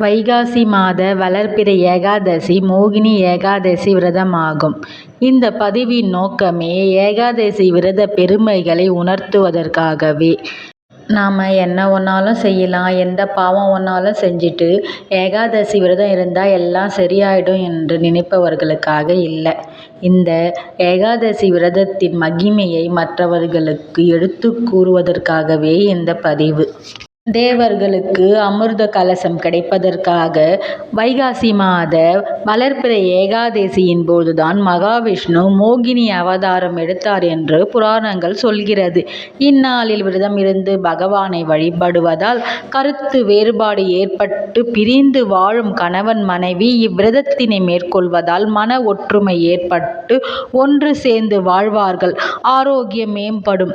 வைகாசி மாத வளர்பிறை ஏகாதசி மோகினி ஏகாதசி விரதமாகும். இந்த பதிவின் நோக்கமே ஏகாதசி விரத பெருமைகளை உணர்த்துவதற்காகவே. நாம் என்ன ஒன்றாலும் செய்யலாம் எந்த பாவம் ஒன்றாலும் செஞ்சுட்டு ஏகாதசி விரதம் இருந்தால் எல்லாம் சரியாயிடும் என்று நினைப்பவர்களுக்காக இல்லை இந்த ஏகாதசி விரதத்தின் மகிமையை மற்றவர்களுக்கு எடுத்துக் கூறுவதற்காகவே இந்த பதிவு. தேவர்களுக்கு அமிர்த கலசம் கிடைப்பதற்காக வைகாசி மாத வளர்பிறை ஏகாதசியின் போதுதான் மகாவிஷ்ணு மோகினி அவதாரம் எடுத்தார் என்று புராணங்கள் சொல்கிறது. இந்நாளில் விரதம் இருந்து பகவானை வழிபடுவதால் கருத்து வேறுபாடு ஏற்பட்டு பிரிந்து வாழும் கணவன் மனைவி இவ்விரதத்தினை மேற்கொள்வதால் மன ஒற்றுமை ஏற்பட்டு ஒன்று சேர்ந்து வாழ்வார்கள் ஆரோக்கியம் மேம்படும்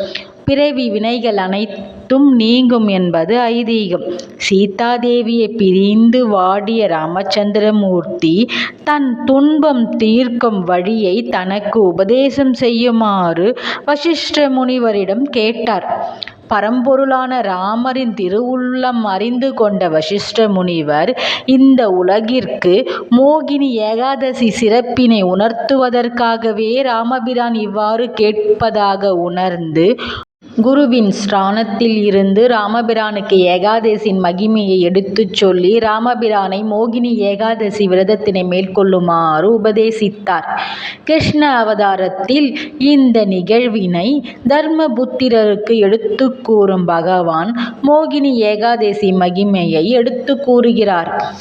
பிறவி வினைகள் அனைத்தும் நீங்கும் என்பது ஐதீகம். சீதாதேவியை பிரிந்து வாடிய ராமச்சந்திரமூர்த்தி தன் துன்பம் தீர்க்கும் வழியை தனக்கு உபதேசம் செய்யுமாறு வசிஷ்ட முனிவரிடம் கேட்டார். பரம்பொருளான ராமரின் திருவுள்ளம் அறிந்து கொண்ட வசிஷ்ட முனிவர் இந்த உலகிற்கு மோகினி ஏகாதசி சிறப்பினை உணர்த்துவதற்காகவே ராமபிரான் இவ்வாறு கேட்பதாக உணர்ந்து குருவின் ஸ்தானத்தில் இருந்து ராமபிரானுக்கு ஏகாதசியின் மகிமையை எடுத்துச் சொல்லி ராமபிரானை மோகினி ஏகாதசி விரதத்தினை மேற்கொள்ளுமாறு உபதேசித்தார். கிருஷ்ண அவதாரத்தில் இந்த நிகழ்வினை தர்மபுத்திரருக்கு எடுத்துக் கூறும் பகவான் மோகினி ஏகாதசி மகிமையை எடுத்துக் கூறுகிறார்.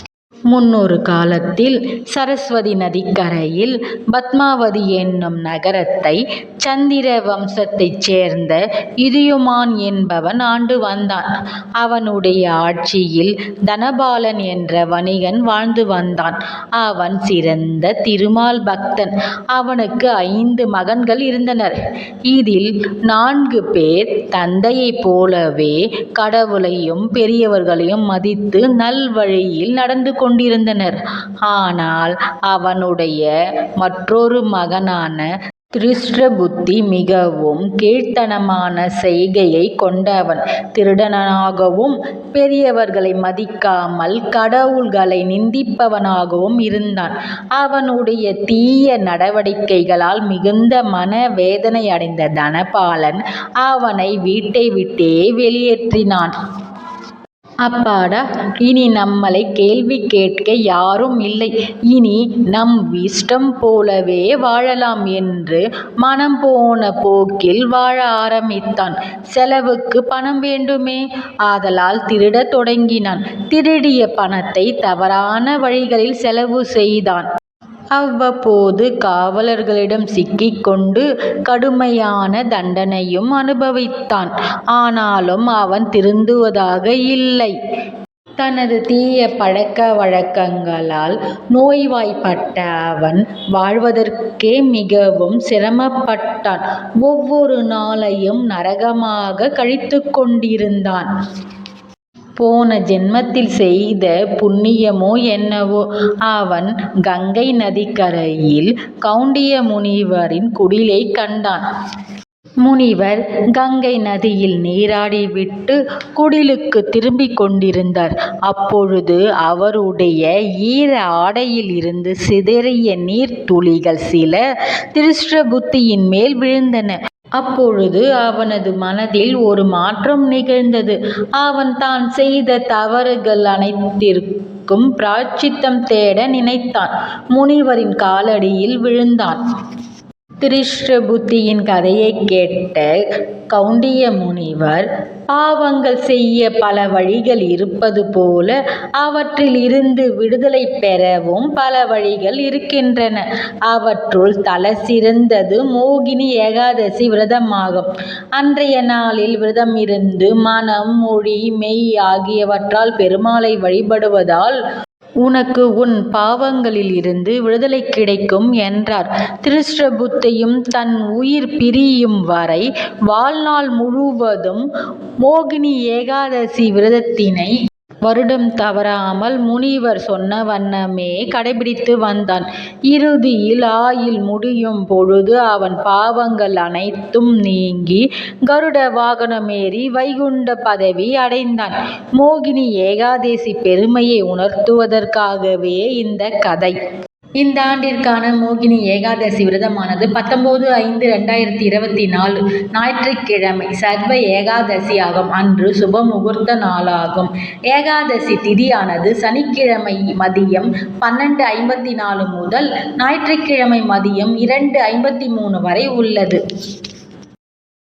முன்னொரு காலத்தில் சரஸ்வதி நதிக்கரையில் பத்மாவதி என்னும் நகரத்தை சந்திர வம்சத்தைச் சேர்ந்த இதியுமான் என்பவன் ஆண்டு வந்தான். அவனுடைய ஆட்சியில் தனபாலன் என்ற வணிகன் வாழ்ந்து வந்தான். அவன் சிறந்த திருமால் பக்தன். அவனுக்கு ஐந்து மகன்கள் இருந்தனர். இதில் நான்கு பேர் தந்தையைப் போலவே கடவுளையும் பெரியவர்களையும் மதித்து நல்வழியில் நடந்து கொண்டிருந்தனர். ஆனால் அவனுடைய மற்றொரு மகனான திருஷ்டபுத்தி மிகவும் கீழ்த்தனமான செய்கையை கொண்டவன். திருடனாகவும் பெரியவர்களை மதிக்காமல் கடவுள்களை நிந்திப்பவனாகவும் இருந்தான். அவனுடைய தீய நடவடிக்கைகளால் மிகுந்த மன வேதனை அடைந்த தனபாலன் அவனை வீட்டை விட்டே வெளியேற்றினான். அப்பாடா இனி நம்மளை கேள்வி கேட்க யாரும் இல்லை. இனி நம் இஷ்டம் போலவே வாழலாம் என்று மனம் போன போக்கில் வாழ ஆரம்பித்தான். செலவுக்கு பணம் வேண்டுமே. ஆதலால் திருடத் தொடங்கினான். திருடிய பணத்தை தவறான வழிகளில் செலவு செய்தான். அவ்வப்போது காவலர்களிடம் சிக்கிக் கொண்டு கடுமையான தண்டனையும் அனுபவித்தான். ஆனாலும் அவன் திருந்துவதாக இல்லை. தனது தீய பழக்க வழக்கங்களால் நோய்வாய்ப்பட்ட அவன் வாழ்வதற்கே மிகவும் சிரமப்பட்டான். ஒவ்வொரு நாளையும் நரகமாக கழித்துக் கொண்டிருந்தான். போன ஜென்மத்தில் செய்த புண்ணியமோ என்னவோ அவன் கங்கை நதிக்கரையில் கவுண்டிய முனிவரின் குடிலைக் கண்டான். முனிவர் கங்கை நதியில் நீராடிவிட்டு குடிலுக்குத் திரும்பிக் கொண்டிருந்தார். அப்பொழுது அவருடைய ஈர ஆடையில் இருந்து சிதறிய நீர்த் துளிகள் சில திருஷ்டபுத்தியின் மேல் விழுந்தன. அப்பொழுது அவனது மனதில் ஒரு மாற்றம் நிகழ்ந்தது. அவன் தான் செய்த தவறுகள் அனைத்திற்கும் பிராச்சித்தம் தேட நினைத்தான். முனிவரின் காலடியில் விழுந்தான். திருஷ்டபுத்தியின் கதையைக் கேட்ட கவுண்டிய முனிவர் பாவங்கள் செய்ய பல வழிகள் இருப்பது போல அவற்றில் இருந்து விடுதலை பெறவும் பல வழிகள் இருக்கின்றன. அவற்றுள் தலைசிறந்தது மோகினி ஏகாதசி விரதமாகும். அன்றைய நாளில் விரதம் இருந்து மனம் மொழி மெய் ஆகியவற்றால் பெருமாளை வழிபடுவதால் உனக்கு உன் பாவங்களில் இருந்து விடுதலை கிடைக்கும் என்றார். திருஷ்டபுத்தையும் தன் உயிர் பிரியும் வரை வாழ்நாள் முழுவதும் மோகினி ஏகாதசி விரதத்தினை வருடம் தவறாமல் முனிவர் சொன்ன வண்ணமே கடைபிடித்து வந்தான். இறுதியில் ஆயுள் முடியும் பொழுது அவன் பாவங்கள் அனைத்தும் நீங்கி கருட வாகனமேறி வைகுண்ட பதவி அடைந்தான். மோகினி ஏகாதசி பெருமையை உணர்த்துவதற்காகவே இந்த கதை. இந்த ஆண்டிற்கான மோகினி ஏகாதசி விரதமானது பத்தொம்போது ஐந்து ரெண்டாயிரத்தி இருபத்தி நாலு ஞாயிற்றுக்கிழமை சர்வ ஏகாதசி ஆகும். அன்று சுப முகூர்த்த நாளாகும். ஏகாதசி திதியானது சனிக்கிழமை மதியம் பன்னெண்டு ஐம்பத்தி நாலு முதல் ஞாயிற்றுக்கிழமை மதியம் இரண்டு ஐம்பத்தி மூணு வரை உள்ளது.